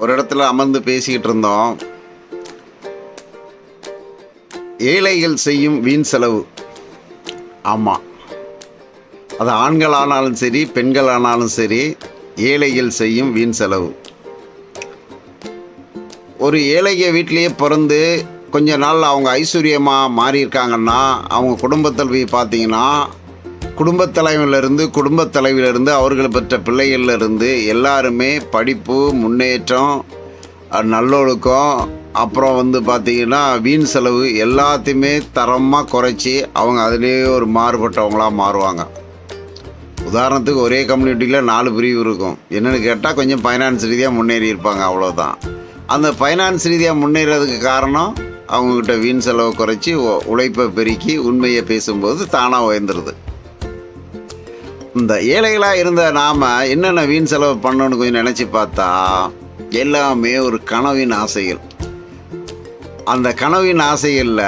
ஒரு இடத்துல அமர்ந்து பேசிக்கிட்டு இருந்தோம். ஏழைகள் செய்யும் வீண் செலவு. ஆமாம் அது ஆண்கள் ஆனாலும் சரி பெண்கள் ஆனாலும் சரி ஏழைகள் செய்யும் வீண் செலவு. ஒரு ஏழைய வீட்டிலேயே பிறந்து கொஞ்ச நாள் அவங்க ஐஸ்வர்யமாக மாறியிருக்காங்கன்னா அவங்க குடும்பத்தில் போய் பார்த்தீங்கன்னா குடும்பத் தலைவிலிருந்து குடும்பத் தலைவிலிருந்து அவர்கள் பெற்ற பிள்ளைகள்லேருந்து எல்லாருமே படிப்பு முன்னேற்றம் நல்லொழுக்கம் அப்புறம் வந்து பார்த்தீங்கன்னா வீண் செலவு எல்லாத்தையுமே தரமாக குறைச்சி அவங்க அதுலேயே ஒரு மாறுபட்டவங்களாக மாறுவாங்க. உதாரணத்துக்கு ஒரே கம்யூனிட்டியில் நாலு பிரிவு இருக்கும். என்னென்னு கேட்டால் கொஞ்சம் ஃபைனான்ஸ் ரீதியாக முன்னேறி இருப்பாங்க அவ்வளோதான் அந்த ஃபைனான்ஸ் ரீதியாக முன்னேறதுக்கு காரணம் அவங்கக்கிட்ட வீண் செலவை குறைச்சி உழைப்பை பெருக்கி உண்மையை பேசும்போது தானாக உயர்ந்துருது. இந்த ஏழைகளாக இருந்த நாம் என்னென்ன வீண் செலவு பண்ணணும்னு கொஞ்சம் நினச்சி பார்த்தா எல்லாமே ஒரு கனவின் ஆசைகள். அந்த கனவின் ஆசைகளில்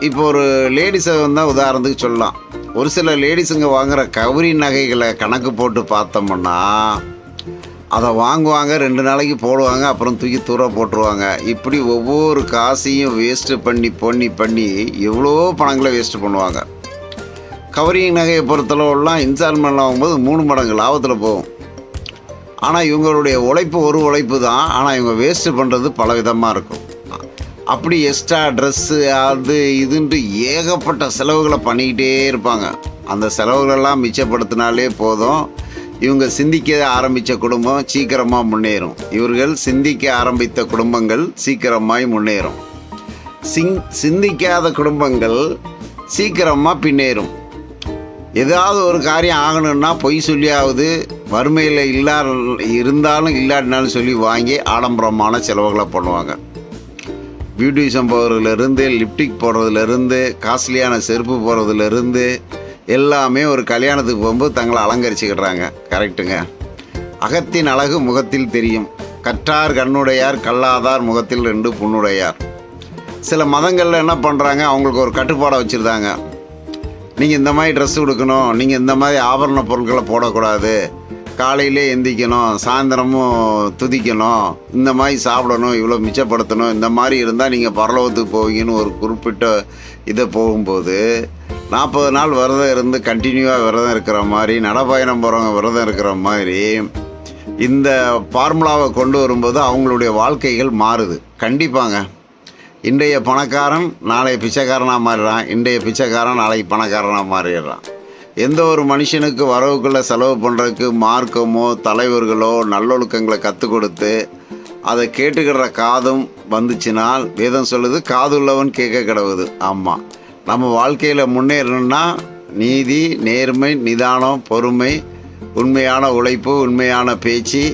இப்போ ஒரு லேடிஸை வந்தால் உதாரணத்துக்கு சொல்லலாம். ஒரு சில லேடிஸுங்க வாங்குகிற கவரி நகைகளை கணக்கு போட்டு பார்த்தோம்னா அதை வாங்குவாங்க ரெண்டு நாளைக்கு போடுவாங்க அப்புறம் தூக்கி தூர போட்டுருவாங்க. இப்படி ஒவ்வொரு காசையும் வேஸ்ட்டு பண்ணி பண்ணி பண்ணி எவ்வளோ பணங்களை வேஸ்ட்டு பண்ணுவாங்க. கவரிங் நகையை பொறுத்தளவுலாம் இன்ஸ்டால்மெண்ட் ஆகும்போது மூணு மடங்கு லாபத்தில் போகும். ஆனால் இவங்களுடைய உழைப்பு ஒரு உழைப்பு தான். ஆனால் இவங்க வேஸ்ட்டு பண்ணுறது பல விதமாக இருக்கும். அப்படி எக்ஸ்ட்ரா ட்ரெஸ்ஸு அது இதுன்ட்டு ஏகப்பட்ட செலவுகளை பண்ணிக்கிட்டே இருப்பாங்க. அந்த செலவுகளெல்லாம் மிச்சப்படுத்தினாலே போதும். இவங்க சிந்திக்க ஆரம்பித்த குடும்பம் சீக்கிரமாக முன்னேறும். இவர்கள் சிந்திக்க ஆரம்பித்த குடும்பங்கள் சீக்கிரமாய் முன்னேறும். சிங் சிந்திக்காத குடும்பங்கள் சீக்கிரமாக பின்னேறும். ஏதாவது ஒரு காரியம் ஆகணும்னா பொய் சொல்லியாவது வறுமையில் இல்லா இருந்தாலும் இல்லாட்டினாலும் சொல்லி வாங்கி ஆடம்பரமான செலவுகளை பண்ணுவாங்க. பியூட்டிஷன் போகிறதுலேருந்து லிப்டிக் போடுறதுலேருந்து காஸ்ட்லியான செருப்பு போடுறதுலேருந்து எல்லாமே ஒரு கல்யாணத்துக்கு போகும்போது தங்களை அலங்கரிச்சுக்கிடுறாங்க. கரெக்டுங்க அகத்தின் அழகு முகத்தில் தெரியும். கற்றார் கண்ணுடையார் கல்லாதார் முகத்தில் ரெண்டு புண்ணுடையார். சில மதங்களில் என்ன பண்ணுறாங்க அவங்களுக்கு ஒரு கட்டுப்பாடை வச்சுருந்தாங்க. நீங்கள் இந்த மாதிரி ட்ரெஸ் கொடுக்கணும் நீங்கள் இந்த மாதிரி ஆபரண பொருட்களை போடக்கூடாது. காலையிலே எந்திக்கணும் சாயந்தரமும் துதிக்கணும் இந்த மாதிரி சாப்பிடணும் இவ்வளோ மிச்சப்படுத்தணும் இந்த மாதிரி இருந்தால் நீங்கள் பரலோகத்துக்கு போவீங்கன்னு ஒரு குறிப்பிட்ட இதை போகும்போது நாற்பது நாள் விரதம் இருந்து கண்டினியூவாக விரதம் இருக்கிற மாதிரி நடைப்பயணம் போகிறவங்க விரதம் இருக்கிற மாதிரி இந்த ஃபார்முலாவை கொண்டு வரும்போது அவங்களுடைய வாழ்க்கைகள் மாறுது. கண்டிப்பாங்க. இன்றைய பணக்காரன் நாளைய பிச்சைக்காரனாக மாறிடுறான் இன்றைய பிச்சைக்காரன் நாளைக்கு பணக்காரனாக மாறிடுறான். எந்த ஒரு மனுஷனுக்கு வரவுக்குள்ளே செலவு பண்ணுறதுக்கு மார்க்கமோ தலைவர்களோ நல்லொழுக்கங்களை கற்றுக் கொடுத்து அதை கேட்டுக்கிற காதும் வந்துச்சுனால் வேதம் சொல்லுது காதுள்ளவன் கேட்க கிடவுது. ஆமாம் நம்ம வாழ்க்கையில் முன்னேறணும்னா நீதி நேர்மை நிதானம் பொறுமை உண்மையான உழைப்பு உண்மையான பேச்சு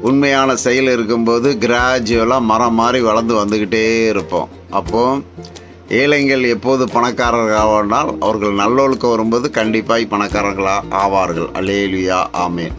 உண்மையான செயல் இருக்கும்போது கிராஜுவலாக மரம் மாதிரி வளர்ந்து வந்துக்கிட்டே இருப்போம். அப்போ ஏழைகள் எப்போது பணக்காரர்கள் ஆவானால் அவர்கள் நல்லொழுக்கம் வரும்போது கண்டிப்பாக பணக்காரர்களாக ஆவார்கள். Hallelujah amen.